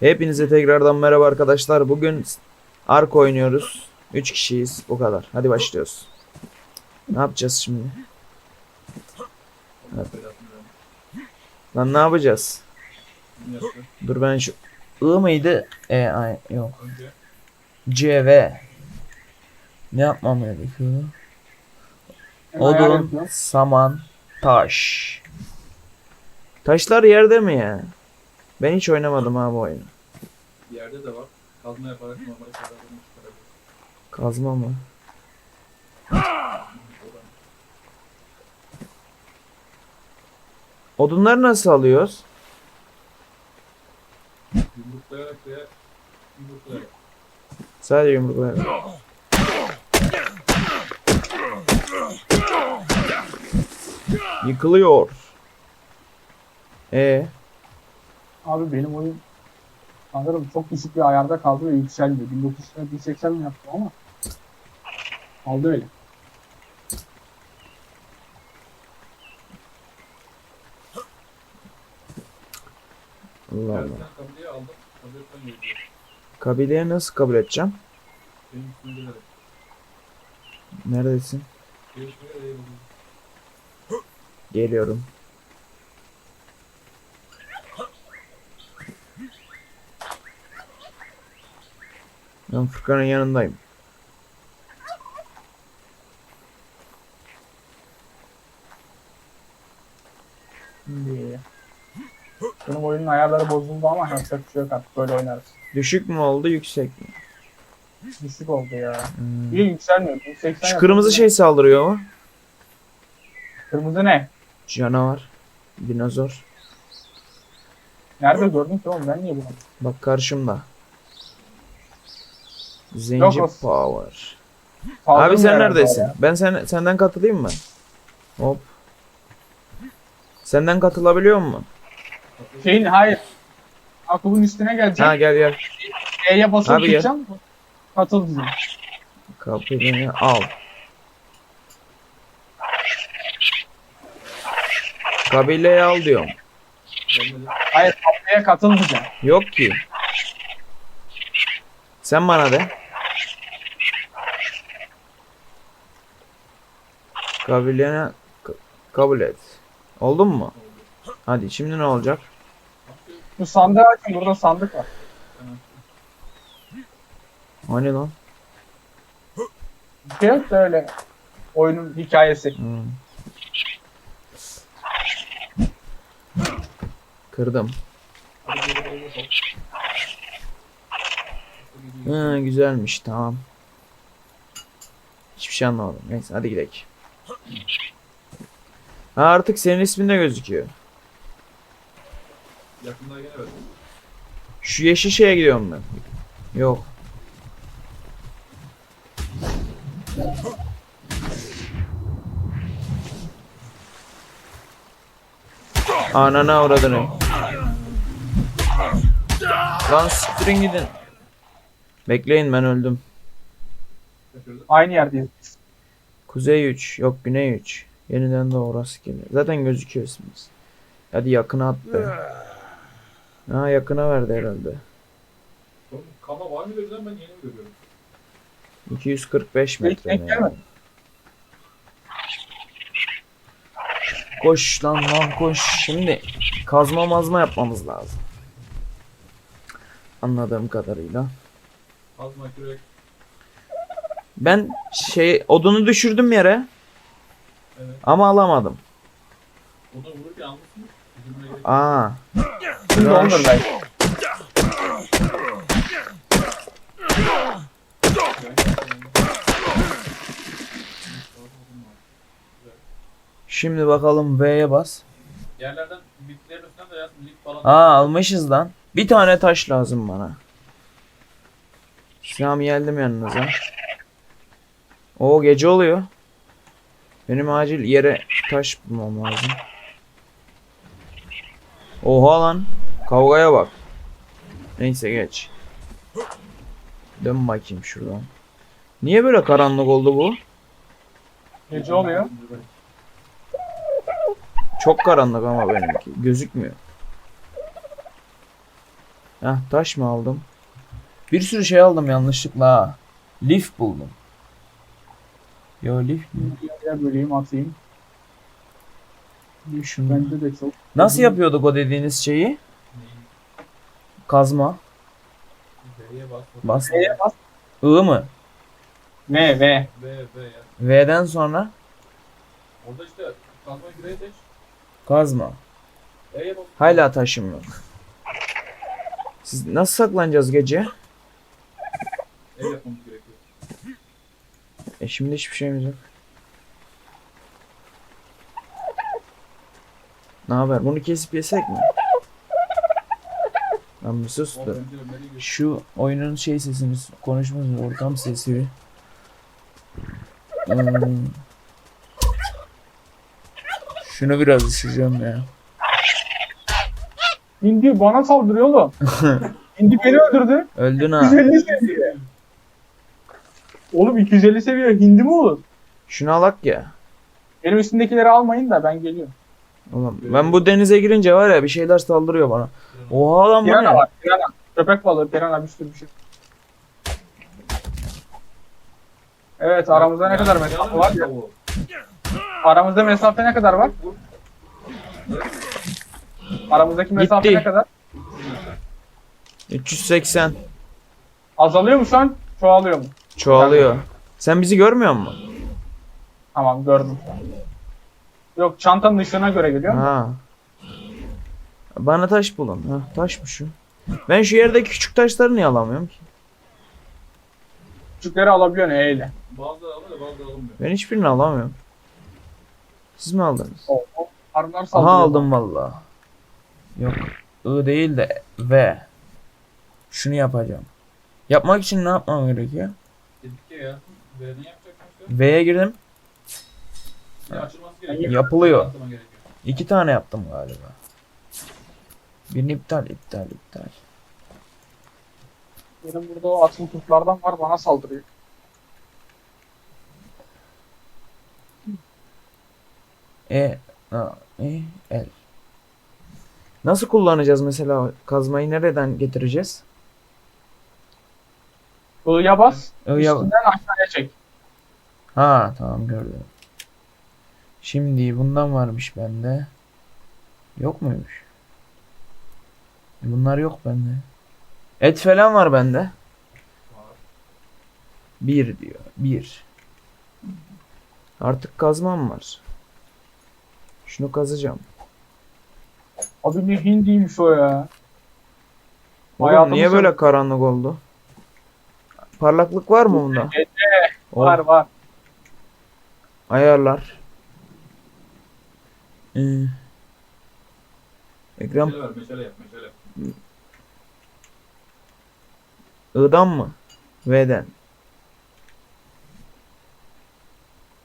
Hepinize tekrardan merhaba arkadaşlar. Bugün Ark oynuyoruz. 3 kişiyiz. Bu kadar. Hadi başlıyoruz. Ne yapacağız şimdi? Evet. Lan ne yapacağız? Dur ben şu I mıydı? E ay yok. C V. Ne yapmam gerekiyor? Odun, saman, taş. Taşlar yerde mi ya? Ben hiç oynamadım ha bu oyunu. Yerde de var. Kazma yaparak normal çıkarabilir. Kazma mı? Odunları nasıl alıyoruz? Yumruklayarak veya yumruklayarak. Sadece yumrukla. Yıkılıyor. E Abi benim oyun sanırım çok düşük bir ayarda kaldı ve yükselmiyor. 1900'e 1080 mi yaptım ama kaldı öyle. Allah Allah. Kabileye aldım. Kabileye nasıl kabul edeceğim? Benim. Neredesin? Geliyorum. Ben Furkan'ın yanındayım. Şimdi benim oyunun ayarları bozuldu ama yapacak bir şey yok artık böyle oynarız. Düşük mü oldu yüksek mi? Düşük oldu ya. Hmm. Bir yükselmiyor. 1080 Şu kırmızı şey saldırıyor mu? Kırmızı ne? Canavar. Dinozor. Nerede gördün ki oğlum ben niye bunu? Bak karşımda. Zenci Yok, Power. Saldırmıyor Abi sen neredesin? ya. Ben sen senden katılayım mı? Hop. Senden katılabiliyor mu? Şeyin hayır. Aklımın üstüne gelecek. Ha gel gel. E'ye basıp Abi gel. tutacağım. Katıl diyeceğim. Kapıyı al. Kabileyi al diyorum. Hayır E'ye katıl diyeceğim. Yok ki. Sen bana de. Kabilene ka- kabul et. Oldu mu? Hadi şimdi ne olacak? Bu sandığı açın burada sandık var. Hani lan? Bir şey yok da öyle oyunun hikayesi. Hmm. Kırdım. Ha, güzelmiş tamam. Hiçbir şey anlamadım. Neyse hadi gidelim. Ha, artık senin ismin de gözüküyor. yakında gene verdim. Şu yeşil şeye gidiyorum ben. Yok. Anana uğradın. Lan siktirin gidin. Bekleyin ben öldüm. Aynı yerdeyiz. Kuzey 3. Yok güney 3. Yeniden de orası geliyor. Zaten gözüküyor ismimiz. Hadi yakına at be. Ha yakına verdi herhalde. Oğlum kama var mı gözden ben yeni mi görüyorum? 245 metre. denk? Koş lan lan koş. Şimdi kazma mazma yapmamız lazım. Anladığım kadarıyla. Kazma kürek. Ben şey odunu düşürdüm yere Evet. ama alamadım. Onu vururken almışsın. Gerek. Aa. Şimdi olur belki. Şimdi bakalım V'ye bas. Yerlerden bitkilerin üstünden de yazsın. Lig falan. Aa almışız lan. Bir tane taş lazım bana. Sami geldim yanınıza. O gece oluyor. Benim acil yere taş bulmam lazım. Oha lan. Kavgaya bak. Neyse geç. Dön bakayım şuradan. Niye böyle karanlık oldu bu? Gece oluyor. Çok karanlık ama benimki. Gözükmüyor. Heh taş mı aldım? Bir sürü şey aldım yanlışlıkla. ha. Lif buldum. Yo lif mi? Ya böleyim atayım. Şunu. Bende de çok. Nasıl yapıyorduk o dediğiniz şeyi? Kazma. V'ye bas. Bas. Neye bas? I mı? V V. V, V ya. V'den sonra Orada işte kazmayı V'ye seç. kazma. E'ye bas. Hala taşım yok. Siz nasıl saklanacağız gece? E yapmamız gerekiyor. E şimdi hiçbir şeyimiz yok. Ne haber? Bunu kesip yesek mi? Lan bir sus da. Şu oyunun şey sesini, konuşması, ortam sesi. Hmm. Şunu biraz ısıracağım ya. Hindi bana saldırıyor oğlum. Hindi beni öldürdü. Öldün ha. 250 seviye. Oğlum 250 seviye hindi mi olur? Şunu alak ya. Benim üstündekileri almayın da ben geliyorum. Oğlum ben bu denize girince var ya bir şeyler saldırıyor bana. Oha lan bu Pirana ne? var. Pirana. Köpek balığı, pirana bir sürü bir şey. Evet aramızda ne kadar mesafe var? ya? Aramızda mesafe ne kadar var? Aramızdaki mesafe Gitti. ne kadar? 380 Azalıyor mu şu an? Çoğalıyor mu? Çoğalıyor. Sen bizi görmüyor musun? Tamam gördüm. Yok çantanın ışığına göre geliyor. Ha. Bana taş bulun. Ha, taş mı şu? Ben şu yerdeki küçük taşları niye alamıyorum ki? Küçükleri alabiliyorsun E ile. Bazıları alıyor bazıları alınmıyor. Ben hiçbirini alamıyorum. Siz mi aldınız? O, o. Arılar Aha aldım valla. Yok. I değil de V. Şunu yapacağım. Yapmak için ne yapmam gerekiyor? Dedik ya ya. Ve ne yapacaksın? V'ye girdim. Açılması gerekiyor. Yapılıyor. Atlaman gerekiyor. İki tane yaptım galiba. Birini iptal, iptal, iptal. Benim burada o atıl kurtlardan var bana saldırıyor. E, A, E, L. Nasıl kullanacağız mesela kazmayı nereden getireceğiz? I'ya bas. I'ya- Üstünden aşağıya çek. Ha tamam gördüm. Şimdi bundan varmış bende. Yok muymuş? Bunlar yok bende. Et falan var bende. Bir diyor. Bir. Artık kazmam var. Şunu kazacağım. Abi ne hindiymiş o ya. Oğlum Hayatımı niye böyle karanlık oldu? Parlaklık var mı bunda? Oh, var var. ayarlar. Ee, ekran Meşale ver, meşale yap, meşale. I'dan mı? V'den.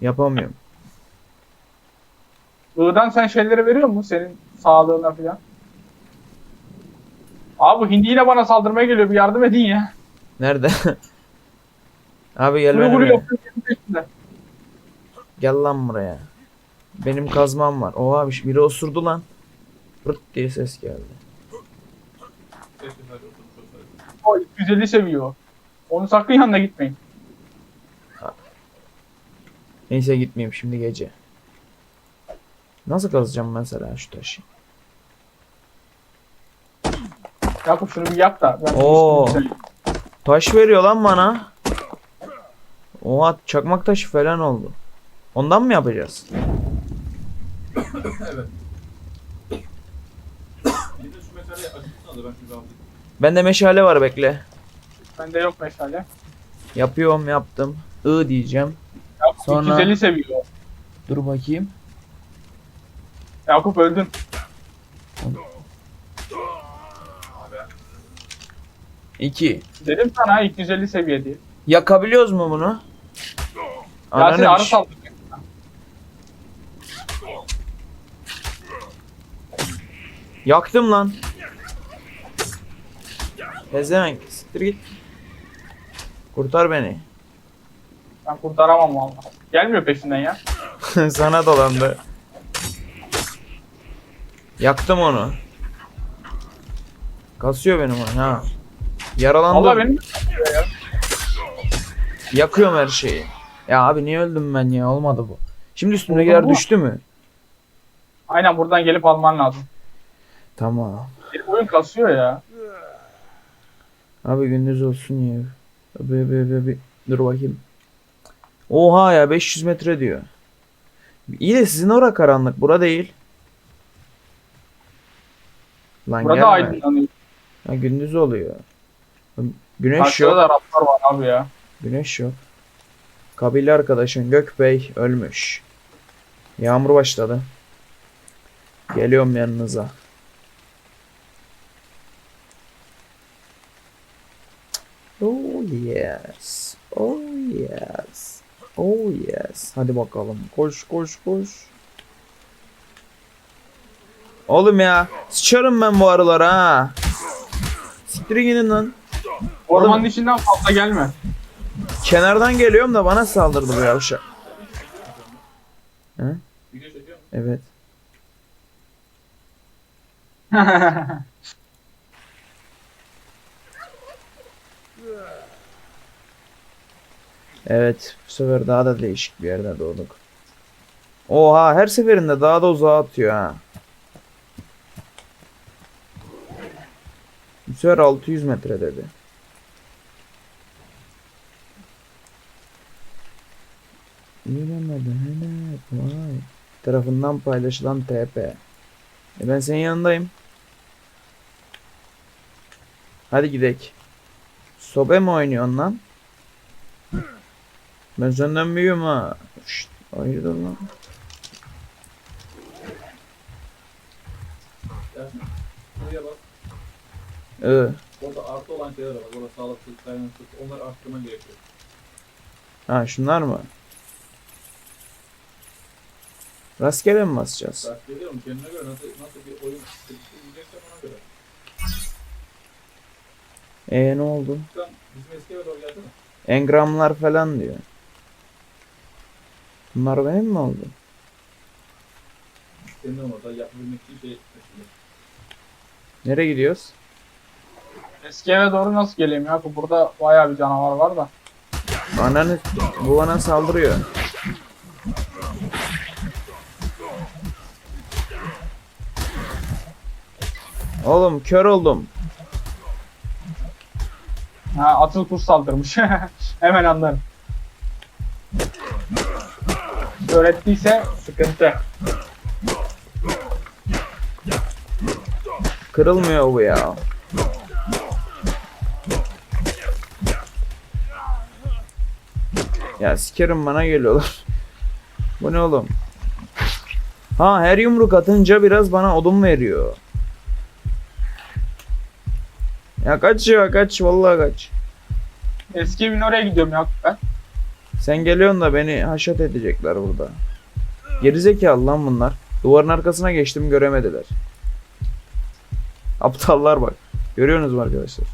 Yapamıyorum. I'dan sen şeyleri veriyor mu senin sağlığına falan? Abi bu hindi yine bana saldırmaya geliyor bir yardım edin ya. Nerede? Abi gel Kuru kuru benimle. yapıyor. Gel lan buraya. Benim kazmam var. Oha bir- biri osurdu lan. Pırt diye ses geldi. O 250 seviyor. Onun sakın yanına gitmeyin. Neyse gitmeyeyim şimdi gece. Nasıl kazacağım mesela şu taşı? Yakup şunu bir yak da. Ben Oo. şey- Taş veriyor lan bana. Oha çakmak taşı falan oldu. Ondan mı yapacağız? evet. Bir de şu meşaleyi açıksana da ben şunu alayım. Bende meşale var bekle. Bende yok meşale. Yapıyorum yaptım. I diyeceğim. Yakup Sonra- 250 seviyor. Dur bakayım. Yakup öldün. 2. Dedim sana 250 seviye diye. Yakabiliyoruz mu bunu? Yasin Ananı arı bir-. Yaktım lan. Pezevenk. Siktir git. Kurtar beni. Ben kurtaramam valla. Gelmiyor peşinden ya. Sana dolandı. Yaktım onu. Kasıyor benim oyun ha. Yaralandım. Valla benim Yakıyorum her şeyi. Ya abi niye öldüm ben ya? Olmadı bu. Şimdi üstümdekiler Oldu mu? düştü mü? aynen buradan gelip alman lazım. Tamam. Benim oyun kasıyor ya. Abi gündüz olsun ya. Be be be be. Dur bakayım. Oha ya 500 metre diyor. İyi de sizin ora karanlık. Bura değil. Lan Burada gelme. aydınlanıyor. Ha, gündüz oluyor. Güneş Karşıda yok. da raflar var abi ya. Güneş yok. Kabile arkadaşın Gökbey ölmüş. Yağmur başladı. Geliyorum yanınıza. Oh yes. Oh yes. Oh yes. Hadi bakalım. Koş koş koş. Oğlum ya. Sıçarım ben bu arılara ha. Siktirin gidin lan. Ormanın içinden fazla gelme. Kenardan geliyorum da bana saldırdı bu yavşak. Musun? Evet. Evet, bu sefer daha da değişik bir yerde doğduk. Oha, her seferinde daha da uzağa atıyor ha. Bu sefer 600 metre dedi. Yürümedi hele vay. Tarafından paylaşılan TP. E ben senin yanındayım. Hadi gidek. Sobe mi oynuyorsun lan? Ben senden büyüğüm ha. Şşt, hayırdır lan? Buraya bak. Ee, Orada artı olan şeyler var. Orada sağlıksız, dayanıksız. Onları arttırman gerekiyor. ha şunlar mı? Rastgele mi basacağız? Bak geliyorum kendine göre nasıl, nasıl bir oyun isteyeceksen ona göre. Ee ne oldu? Sen bizim eski eve doğru gelsene. Engramlar falan diyor. Bunlar benim mi oldu? Senin orada yapabilmek için şey taşıyor. Nereye gidiyoruz? Eski eve doğru nasıl geleyim ya? Burada bayağı bir canavar var da. Ananı bu bana saldırıyor. Oğlum kör oldum. Ha, atıl kuş saldırmış. Hemen anlarım. Öğrettiyse sıkıntı. Kırılmıyor bu ya. Ya sikerim bana geliyorlar. Bu ne oğlum? Ha her yumruk atınca biraz bana odun veriyor. Ya kaç ya kaç vallahi kaç. Eski evin oraya gidiyorum ya ben. Sen geliyorsun da beni haşat edecekler burada. Gerizekalı lan bunlar. Duvarın arkasına geçtim göremediler. Aptallar bak. Görüyorsunuz mu arkadaşlar?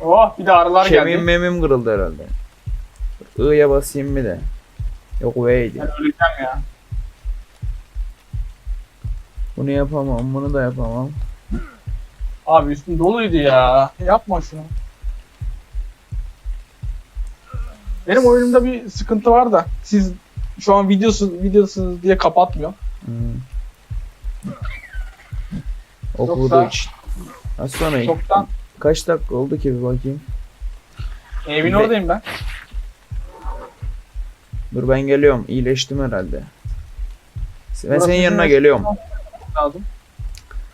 Oh bir de arılar Kemiğim geldi. memim kırıldı herhalde. I'ya basayım bir de. Yok V'ydi. Ben öleceğim ya. Bunu yapamam, bunu da yapamam. Abi üstüm doluydu ya. Yapma şunu. Benim oyunumda bir sıkıntı var da siz şu an videosuz videosuz diye kapatmıyor. Hmm. Okuduğu için. Az sonra Çoktan kaç dakika oldu ki bir bakayım. evin Ve- oradayım ben. Dur ben geliyorum. İyileştim herhalde. Ben Burası senin yanına geliyorum. Lazım.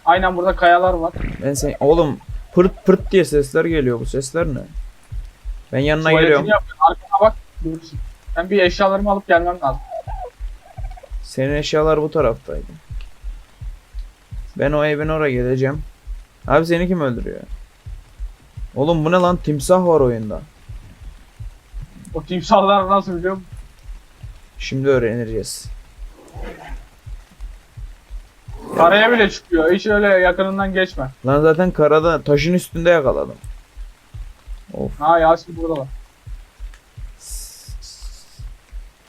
Aynen burada kayalar var. Ben sen oğlum pırt pırt diye sesler geliyor. Bu sesler ne? Ben yanına Tuvaletini geliyorum. yapıyor. Arkana bak. Görürsün. Ben bir eşyalarımı alıp gelmem lazım. Senin eşyalar bu taraftaydı. Ben o evin oraya geleceğim. Abi seni kim öldürüyor? Oğlum bu ne lan? Timsah var oyunda. O timsahlar nasıl biliyor musun? Şimdi öğreneceğiz. Karaya bile çıkıyor. Hiç öyle yakınından geçme. Lan zaten karada taşın üstünde yakaladım. Of. Ha Yasin burada var.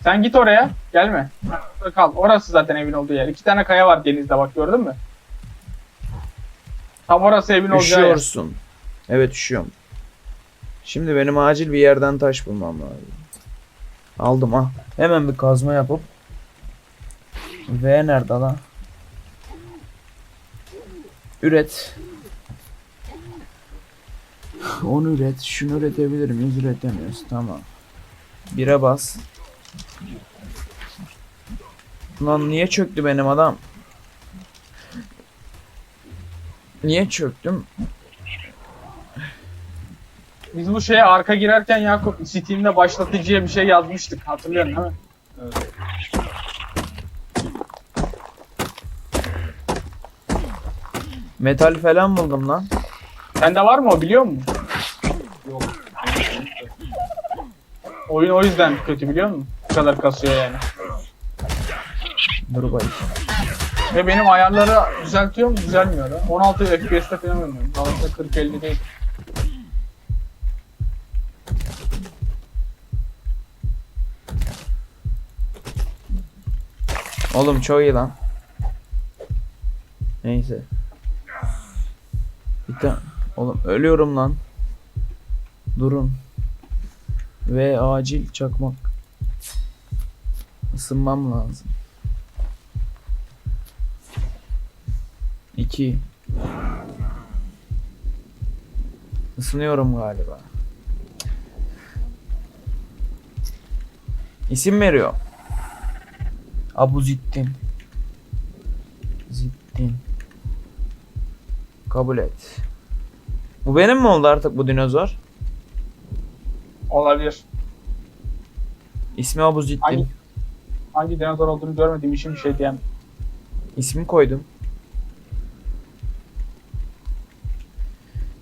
Sen git oraya. Gelme. orada kal. Orası zaten evin olduğu yer. İki tane kaya var denizde bak gördün mü? Tam orası evin olacağı yer. Üşüyorsun. Evet üşüyorum. Şimdi benim acil bir yerden taş bulmam lazım. Aldım ha. Hemen bir kazma yapıp V nerede lan? Üret. Onu üret. Şunu üretebilir miyiz? Üretemiyoruz. Tamam. Bire bas. Lan niye çöktü benim adam? Niye çöktüm? Biz bu şeye arka girerken Yakup Steam'de başlatıcıya bir şey yazmıştık. Hatırlıyorsun değil mi? Evet. Metal falan buldum lan. Sende var mı o biliyor musun? Yok. Oyun o yüzden kötü biliyor musun? Bu kadar kasıyor yani. Dur bakayım. Ve benim ayarları düzeltiyor mu? Düzelmiyor da. 16 FPS'te falan oynuyorum. Bazen 40-50 değil. Oğlum çok iyi lan. Neyse. Bir tane. Oğlum ölüyorum lan. Durun. Ve acil çakmak. Isınmam lazım. 2 Isınıyorum galiba. İsim veriyor. Abu Zittin. Zittin. Kabul et. Bu benim mi oldu artık bu dinozor? Olabilir. İsmi Abu Zittin. Hangi, hangi dinozor olduğunu görmediğim için bir şey diyemem. İsmi koydum.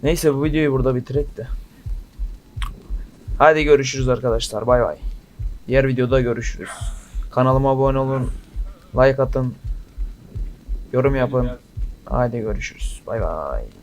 Neyse bu videoyu burada bitirek de. Hadi görüşürüz arkadaşlar. Bay bay. Diğer videoda görüşürüz. Kanalıma abone olun. Like atın. Yorum yapın. Hadi görüşürüz. Bay bay.